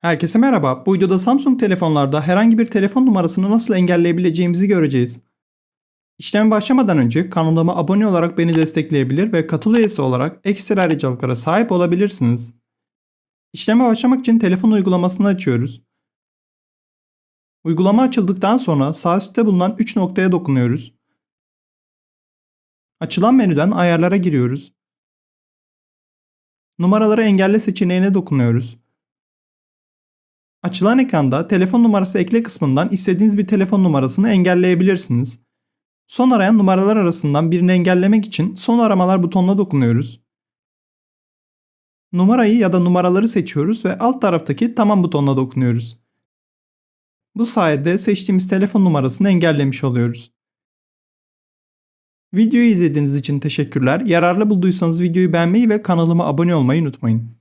Herkese merhaba. Bu videoda Samsung telefonlarda herhangi bir telefon numarasını nasıl engelleyebileceğimizi göreceğiz. İşleme başlamadan önce kanalıma abone olarak beni destekleyebilir ve katıl üyesi olarak ekstra ayrıcalıklara sahip olabilirsiniz. İşleme başlamak için telefon uygulamasını açıyoruz. Uygulama açıldıktan sonra sağ üstte bulunan 3 noktaya dokunuyoruz. Açılan menüden ayarlara giriyoruz. Numaraları engelle seçeneğine dokunuyoruz. Açılan ekranda telefon numarası ekle kısmından istediğiniz bir telefon numarasını engelleyebilirsiniz. Son arayan numaralar arasından birini engellemek için son aramalar butonuna dokunuyoruz. Numarayı ya da numaraları seçiyoruz ve alt taraftaki tamam butonuna dokunuyoruz. Bu sayede seçtiğimiz telefon numarasını engellemiş oluyoruz. Videoyu izlediğiniz için teşekkürler. Yararlı bulduysanız videoyu beğenmeyi ve kanalıma abone olmayı unutmayın.